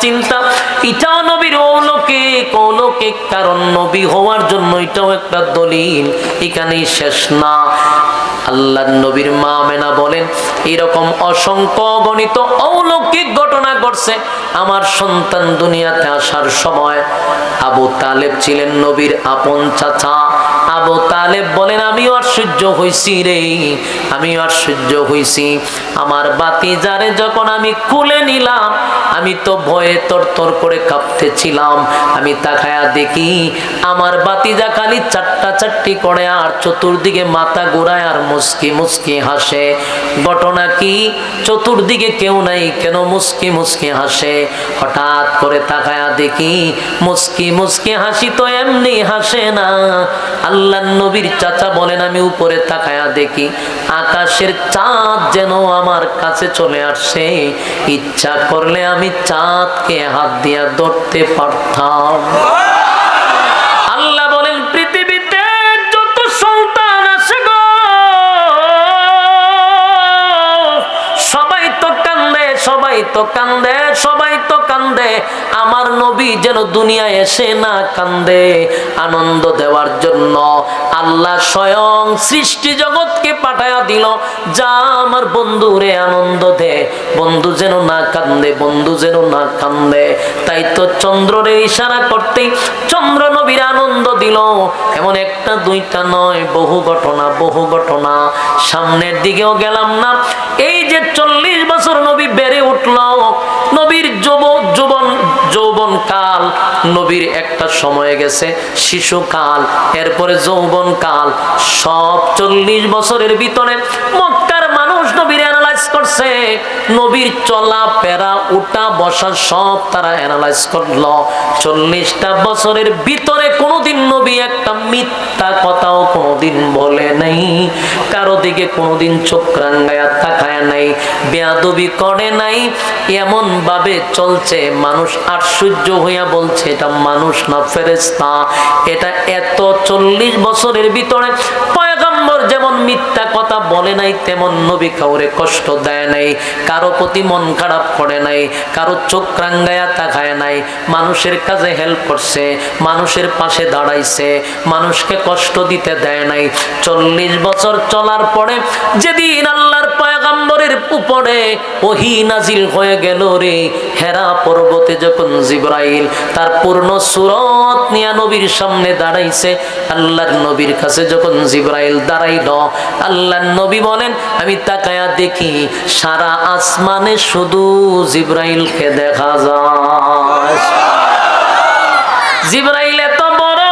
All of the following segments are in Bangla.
চিন্তা। নবীর কারণ নবী হওয়ার জন্য এটাও একটা দলিল। এখানেই শেষ না। আল্লাহ নবীর মা মেনা বলেন, এরকম অসংখ্য গণিত অলৌকিক ঘটনা ঘটছে আমার সন্তান দুনিয়াতে আসার সময়। আবু তালেব ছিলেন নবীর আপন চাচা। আবু তালেব বলেন, আমিও আশ্চর্য হইছি রে, আমিও আশ্চর্য হইছি। আমার বাতি যারে যখন আমি খুলে নিলাম, আমি তো ভয়ে তরতর করে কাঁপতেছিলাম। আমি তাকায়া দেখি, আমার বাতিজা খালি চারটা চারটি করে আর চতুর্দিকে মাথা ঘোরায় আর মুসকি মুসকি হাসে। ঘটনা কি? চতুর্দিকে কেউ নাই, কেন মুসকি মুসকি হাসে? হঠাৎ করে তাকায়া দেখি, মুসকি মুসকি হাসি তো এমনি হাসে না। আল্লাহ নবীর চাচা বলেন, আমি উপরে তাকায়া দেখি আকাশের চাঁদ যেন আমার কাছে চলে আসছে ইচ্ছা করলে আমি চাঁদকে হাত দিয়া ধরতে পারতাম। আল্লাহ বলেন, পৃথিবীতে যত সন্তান আছে গো, সবাই তো সবাই তো কান্দে, সবাই তো কান্দে। আমার নবী যেন দুনিয়ায় এসে না কান্দে আনন্দ দেওয়ার জন্য। আল্লাহ স্বয়ং সৃষ্টি জগৎকে পাঠায়া দিল, যা আমার বন্ধুরে আনন্দ দে। বন্ধু যেন না কান্দে, বন্ধু যেন না কান্দে। তাই তো চন্দ্ররে ইশারা করতেই চন্দ্র নবীর আনন্দ দিল। এমন একটা দুইটা নয়, বহু ঘটনা বহু ঘটনা। সামনের দিকেও গেলাম না। এই যে চল্লিশ বছর নবী বেড়ে উঠল। নবীর যুব যুবন যৌবন কাল, নবীর একটা সময় গেছে, শিশুকাল, এরপরে যৌবন কাল সব চল্লিশ বছরের ভিতরে মক্কার মানুষ নবীর অ্যানালাইজ করছে, নবীর চলা পেরা উঠা, বসা, সব তারা অ্যানালাইজ করল। চল্লিশটা বছরের ভিতরে কোনোদিন নবী একটা মিথ্যা কথাও কোনোদিন বলে নাই। কারও দিকে কোনোদিন চোখ রাঙ্গায়া তাকায় নাই, বেয়াদবি করে নাই। এমন ভাবে চলছে, মানুষ আশ্চর্য হইয়া বলছে, এটা মানুষ না ফেরেস্তা এটা এত চল্লিশ বছরের ভিতরে যেমন মিথ্যা কথা বলে নাই, তেমন নবী কাউরে কষ্ট দেয় নাই, কারও প্রতি মন খারাপ করে নাই, কারও চোখ রাঙ্গায়া তাকায় নাই, মানুষের কাজে হেল্প করছে, মানুষের পাশে দাঁড়াইছে, মানুষকে কষ্ট দিতে দেয় নাই। চল্লিশ বছর চলার পরে যেদিন আল্লাহর পয়গম্বরের উপরে ওহি নাজিল হয়ে গেল রে, হেরা পর্বতে যখন জিব্রাইল তার পূর্ণ সুরত নিয়া নবীর সামনে দাঁড়াইছে, আল্লাহর নবীর কাছে যখন জিব্রাইল দাঁড়াইল আল্লাহর নবী বলেন, আমি তাকায়া দেখি, সারা আসমানে শুধু জিব্রাইলকে দেখা যায়। জিব্রাইল এত বড়।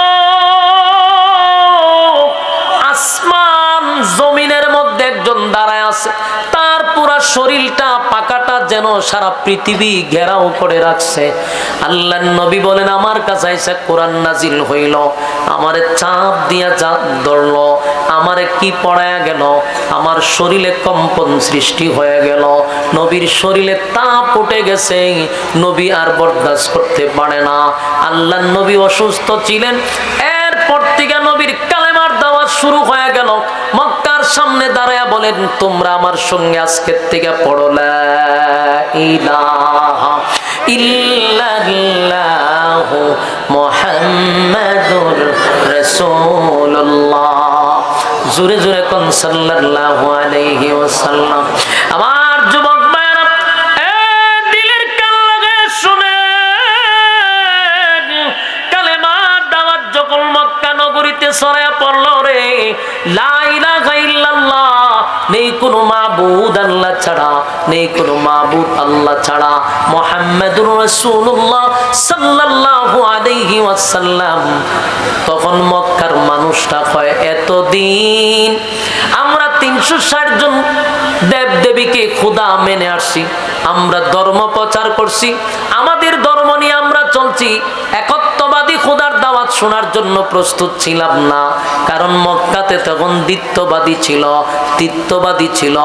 আসমান জমিনের মধ্যে একজন দাঁড়ায় আছে। তার পুরা শরীরটা পাকাটা যেন সারা পৃথিবী ঘেরাও করে রাখছে। আল্লাহ নবী বলেন, আমার কাছে কোরআন নাজিল হইল। আমারে চাপ দিয়া যা ধরলো। আমারে কি পড়ায়া গেল? আমার শরীরে কম্পন সৃষ্টি হয়ে গেল। নবীর শরীরে তাপ উঠে গেছে। নবী আর বরদাস্ত করতে পারে না। আল্লাহ নবী অসুস্থ ছিলেন। এরপর থেকে নবীর কালেমার দাওয়াত শুরু হয়ে গেল। মক্কার সামনে দাঁড়ায়া বলেন, তোমরা আমার সঙ্গে আজকের থেকে পড়ো, লা ইলাহা ইল্লাল্লাহু মুহাম্মাদুর রাসূলুল্লাহ। জোরে জোরে কোন সাল্লাল্লাহু আলাইহি ওয়াসাল্লাম। আমার যুবক ভাইরা এ দিলের কান লাগে শুনেন। কালেমার দাওয়াত যখন মক্কা নগরীতে ছড়ায়া পড়ল রে, লা ইলাহা ইল্লাল্লাহ নেই কোনো মাবুদ আল্লাহ ছাড়া, নেই কোনো মাবুদ আল্লাহ ছাড়া। মোহাম্মদুর রাসূলুল্লাহ সাল্লাল্লাহু আলাইহি ওয়াসাল্লাম। তখন মক্কার মানুষটা হয় এতদিন আমরা তিনশো ষাট জন দেব মেনে আসছি, আমরা ধর্ম প্রচার করছি, আমাদের ধর্ম নিয়ে আমরা চলছি একত্ববাদী খুদার দাওয়াত শোনার জন্য প্রস্তুত ছিলাম না। কারণ মক্কাতে তখন দ্বিত্ববাদী ছিল, তিত্ববাদী ছিল,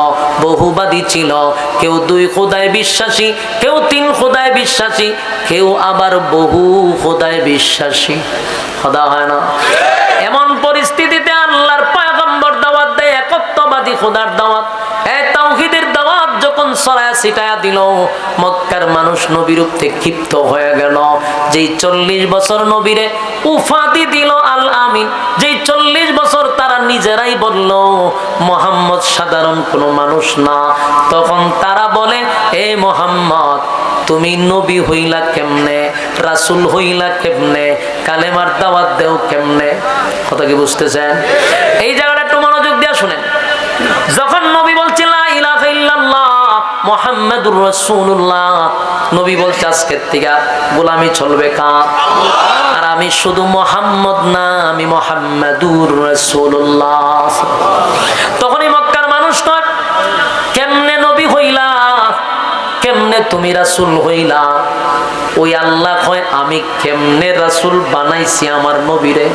বহুবাদী ছিল। কেউ দুই খোদায় বিশ্বাসী, কেউ তিন খোদায় বিশ্বাসী, কেউ আবার বহু খোদায় বিশ্বাসী। খোদা হয় না। এমন পরিস্থিতিতে আল্লাহর পয়গম্বর দাওয়াত দেয়, একত্ববাদী খোদার দাওয়াত। সাধারণ কোনো মানুষ না। তখন তারা বলে, এ মোহাম্মদ, তুমি নবী হইলা কেমনে? রাসুল হইলা কেমনে? কালেমার দাওয়াত দেও কেমনে? কথা কি বুঝতেছেন? এই জায়গাটা একটু মনোযোগ দিয়ে শুনেন। যখন মুহাম্মাদুর রাসূলুল্লাহ। নবী বলছে, আজকের থেকে গোলামি চলবে কার আর আমি শুধু মোহাম্মদ না, আমি মোহাম্মদুর রাসূলুল্লাহ। তখনই মক্কার মানুষ কয় কেমনে নবী হইলা? কেমনে তুমি রাসূল হইলা? ওই আল্লাহ কয়, আমি কেমনে রাসূল বানাইছি আমার নবীরে?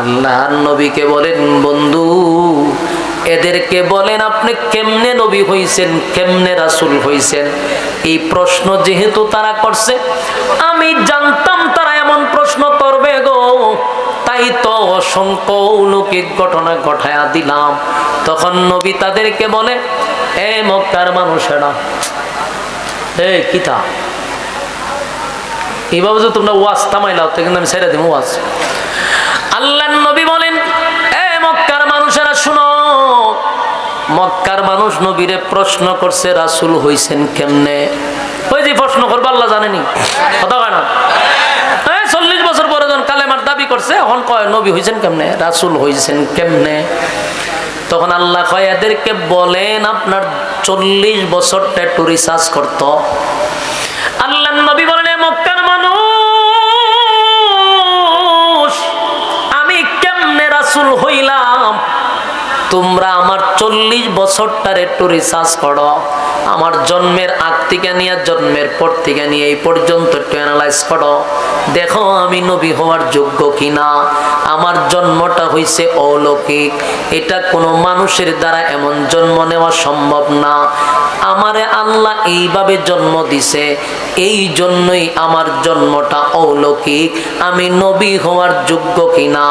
আল্লাহ নবীকে বলেন, বন্ধু এদেরকে বলেন, আপনি কেমনে নবী হইছেন? কেমনে রাসূল হইছেন? এই প্রশ্ন যেহেতু তারা করছে, আমি জানতাম তারা এমন প্রশ্ন করবে গো। তাই তো অসংখ্য অলৌকিক ঘটনা ঘটায়া দিলাম। তখন নবী তাদেরকে বলে, এ মক্কার মানুষেরা, এ কিতা? এইভাবে যে তোমরা ওয়াজ থামাইলাও তো কিন্তু আমি ছেড়ে দিব ওয়াজ। আল্লাহ নবী বলেন, এ মক্কার মানুষেরা, শুনো মক্কার মানুষ নবীরে প্রশ্ন করছে, রাসুল হইছেন কেমনে? ওই যে প্রশ্ন করব, আল্লাহ জানেনি। কথা চল্লিশ বছর পরে যখন কালেমার দাবি করছে, এখন কয়, নবী হইছেন কেমনে? রাসুল হইছেন কেমনে? তখন আল্লাহ কয়, এদেরকে বলেন, আপনার চল্লিশ বছরটা একটু রিসার্চ করত। আল্লাহ নবী বলেন, "এ মক্কার মানুষ, আমি কেমনে রাসুল হইলাম? তোমরা আমার চল্লিশ বছরটার একটু রিসার্চ করো। আমার জন্মের আগ থেকে নিয়ে জন্মের পর থেকে নিয়ে এই পর্যন্ত একটু অ্যানালাইজ করো। দেখো আমি নবী হওয়ার যোগ্য কিনা। আমার জন্মটা হয়েছে অলৌকিক। এটা কোনো মানুষের দ্বারা এমন জন্ম নেওয়া সম্ভব না। আমারে আল্লাহ এইভাবে জন্ম দিছে, এই জন্যই আমার জন্মটা অলৌকিক। আমি নবী হওয়ার যোগ্য কিনা,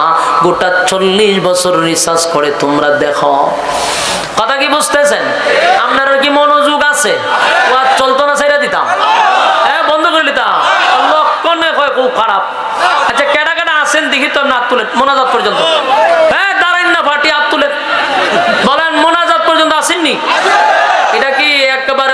গোটা চল্লিশ বছর রিসার্চ করে তোমরা দেখো। কথা কি বুঝতেছেন? আপনার কি মনোযোগ আছে? চলতো না, ছেড়ে দিতাম। হ্যাঁ বন্ধ করে দিতাম। লক্ষণে হয়, খুব খারাপ। আচ্ছা কেডা কেডা আসেন দেখি তো হাত তুলেন মোনাজাত পর্যন্ত। হ্যাঁ দাঁড়াইন না ফাটি হাত তুলেন বলেন, মোনাজাত পর্যন্ত আসেননি?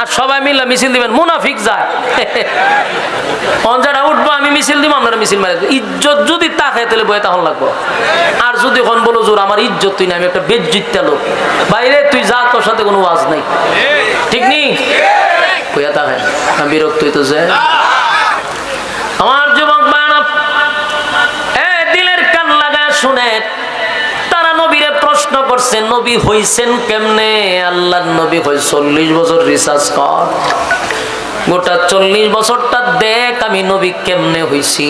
আর সবাই মিলে মিছিল দিবেন, মুনাফিক যায়। পঞ্চাটা উঠবো, আমি মিছিল দিব, আপনারা মিছিল মারি ইজ্জত যদি তাকে তাহলে বয়ে তখন লাগবো। আর যদি এখন বলো, জোর, আমার ইজ্জত তুই না আমি একটা বেজ্জিত্যা লোক। বাইরে, তুই যা, তোর সাথে কোনো ওয়াজ নাই। ঠিক নেই কইয়া তাকে বিরক্ত হইতেছে। আমার যুবক বায়না এ, দিলের কান লাগা শুনে প্রশ্ন করছে নবী হইছেন কেমনে? আল্লাহর নবী হই চল্লিশ বছর রিসার্চ কর। গোটা চল্লিশ বছরটা দেখ আমি নবী কেমনে হইছি।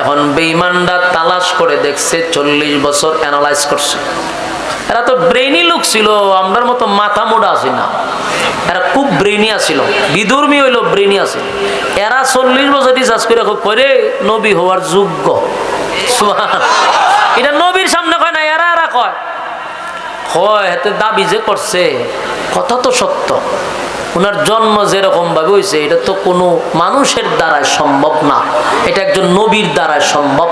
এখন বেইমানরা তালাশ করে দেখছে, চল্লিশ বছর অ্যানালাইজ করছে। এরা তো ব্রেইনি লোক ছিল, আমরার মতো মাথা মোড়া আছে না। এরা খুব ব্রেইনি আছিল, বিদুর্মী হইল ব্রেইনি আছে এরা চল্লিশ বছর রিসার্চ করে করে নবী হওয়ার যোগ্য। এটা নবীর সামনে দাবি যে করছে, কথা তো সত্য। ওনার জন্ম হয়েছে এটা তো কোনো মানুষের সম্ভব না। এটা একজন নবীর দ্বারা সম্ভব।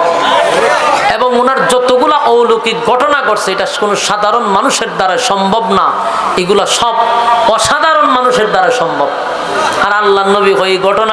এবং ওনার যতগুলা অলৌকিক ঘটনা ঘটছে, এটা কোনো সাধারণ মানুষের দ্বারা সম্ভব না। এগুলা সব অসাধারণ মানুষের দ্বারা সম্ভব। আর আল্লাহ নবী হয় ঘটনা